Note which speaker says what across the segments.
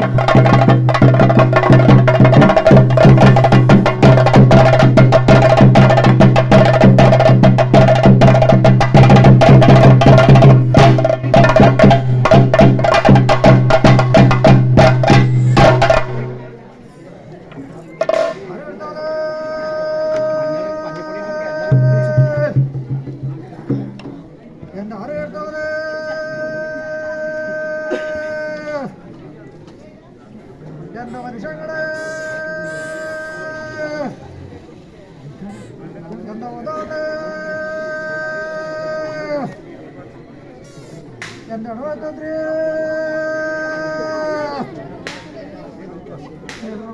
Speaker 1: Thank you എന്താണ് വാക്കോത്രി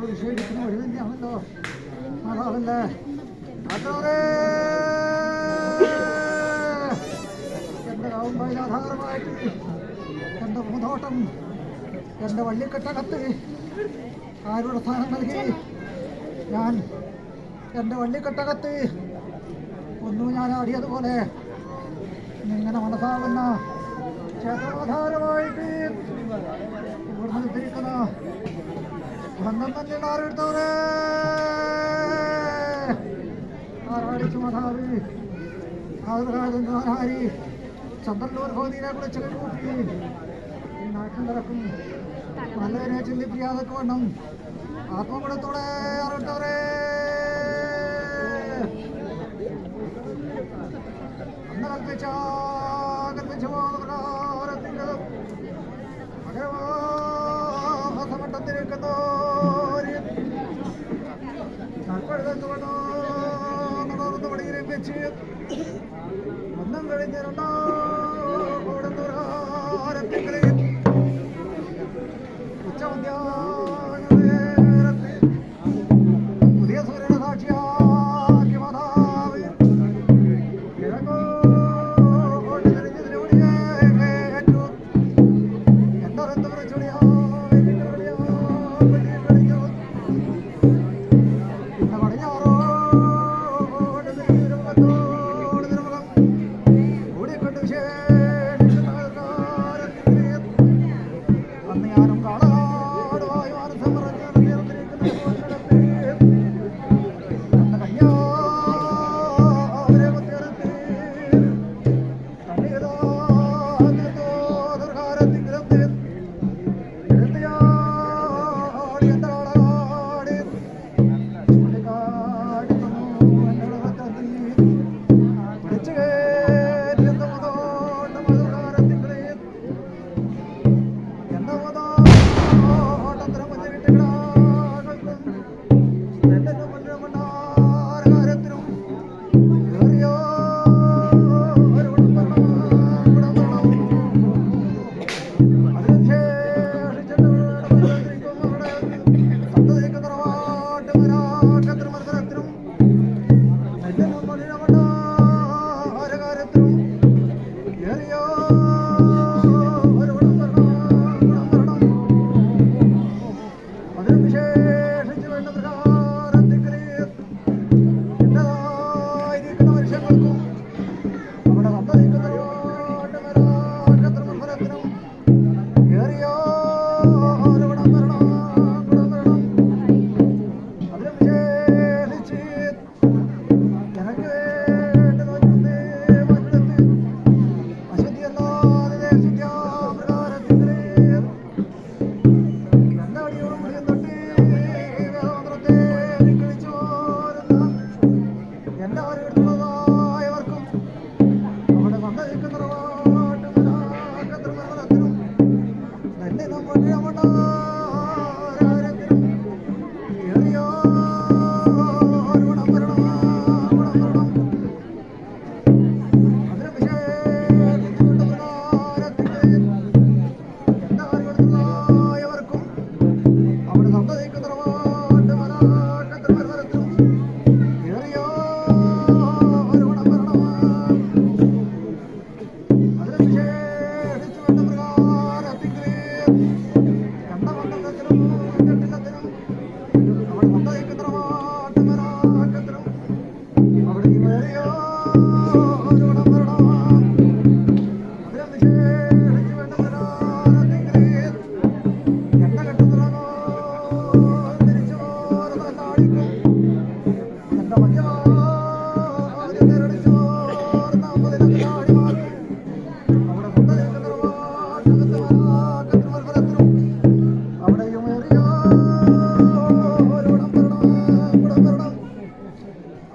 Speaker 1: വിഷയിക്കുന്ന ഒരു തന്നെയാണല്ലോ മാതാവല്ലേ അതോടെ എന്റെ കാവുമ്പായി ആധാരമായിട്ട് എന്റെ പൂന്തോട്ടം എന്റെ വള്ളിക്കെട്ടകത്ത് ആരുടെ നൽകി? ഞാൻ എന്റെ വള്ളിക്കെട്ടകത്ത് ഒന്നും ഞാൻ ആടിയതുപോലെ ഇങ്ങനെ മനസ്സാകുന്ന ക്ഷേത്രാധാരമായിട്ട് ബന്ധം തന്നെ ആരെടുത്തവരെ ആറാടിച്ചു മതാവ് ആദരാജൻ നാരാരി ചന്ദ്രനൂർ ഭൗതിനെ കുറിച്ച് കൂട്ടി. നാട്ടിൽ നടക്കും പലരെ ചിന്തിപ്പിക്കാതെ വേണം. ആത്മകുടത്തോടെ അറിട്ടവരെ ഒന്നും കഴിഞ്ഞിരുന്നോ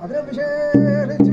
Speaker 1: അതിനെ വിശേഷിച്ച്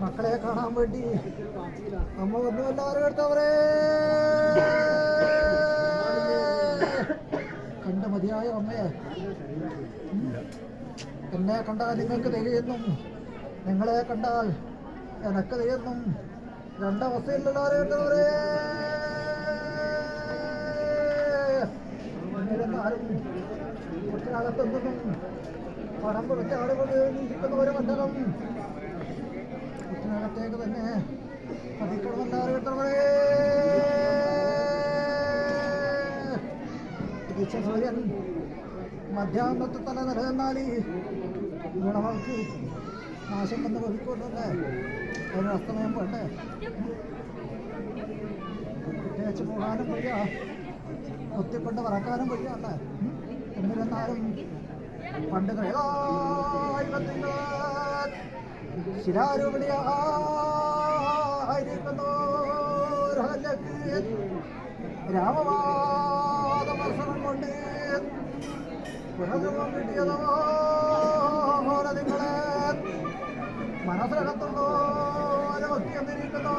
Speaker 1: മക്കളെ കാണാൻ വേണ്ടി അമ്മ വന്നു എല്ലാവരും എടുത്തവരെ കണ്ട മതിയായ അമ്മയെ. എന്നെ കണ്ടാൽ നിങ്ങൾക്ക് തികയുന്നും നിങ്ങളെ കണ്ടാൽ എനക്ക് തികയുന്നും എല്ലാവരും എടുത്തവരെ കുട്ടികളകത്തൊന്നും പണം കുറച്ച് ആളുകൾ നീക്കുന്നവരെ മണ്ഡലം കുട്ടിനകത്തേക്ക് തന്നെ പതിക്കണമെന്നാറ് കിട്ടണമേ സൂര്യൻ മധ്യാഹ്നത്തിൽ തന്നെ നിലനിന്നാൽ ഗുണമൾക്ക് നാശം വന്ന് ഭവിക്കുമല്ലേ ഒരു അസ്തമയം വേണ്ടേ പ്രത്യേകിച്ച് പോകാനും വയ്യ. ഒത്തിക്കൊണ്ട് പറക്കാനും വയ്യല്ലേ എന്നിരുന്നാലും പണ്ട് രാമവാദ രാമവാദമത്സരം കൊണ്ട് കിട്ടിയതോ നിങ്ങളെ? മനസ്സിലകത്തുള്ളോ ഭക്തി എന്നിരിക്കുന്നോ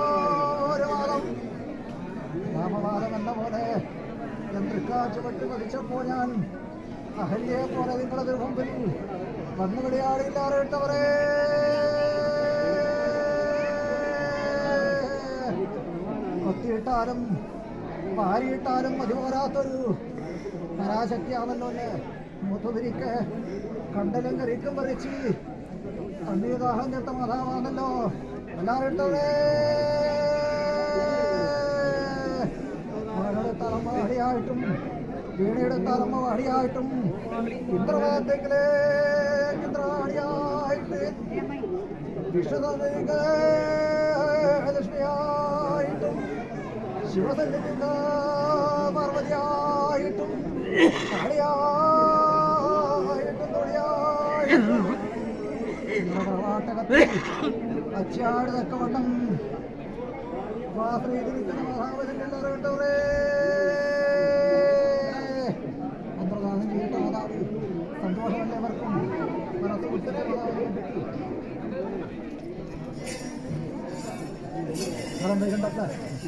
Speaker 1: ഒരു വാദം? രാമവാദം എന്ന പോലെ ചുവട്ട് പതിച്ചപ്പോൾ ഞാൻ അഹല്യയെ പോലെ നിങ്ങളത് മുമ്പിൽ വന്നു വിളിയാടില്ലാറിട്ടവരെ കൊത്തിയിട്ടാലും പാരിയിട്ടാലും മതി പോരാത്തൊരു പരാശക്തിയാണല്ലോ മുത്തുതിരിക്ക് കണ്ടലും കരിക്കും പറിച്ച് കണ്ണീദാഹം കെട്ട മാതാവാണല്ലോ. എല്ലാവരും തലമാടിയായിട്ടും വീണയുടെ തലമാടിയായിട്ടും ഇന്ദ്രവാദത്തിലെ ഇന്ദ്രാണിയായിട്ട് വിഷ്ണുതലഷ്മിയായിട്ടും ശിവസന്നിധിക പാർവതിയായിട്ടും കാളിയായിട്ടും തൊഴിയായിട്ടും പ്രവാട്ടകത്തിൽ അച്ചാട് തക്കവണ്ണം മാതാവ് കണ്ടല്ലേ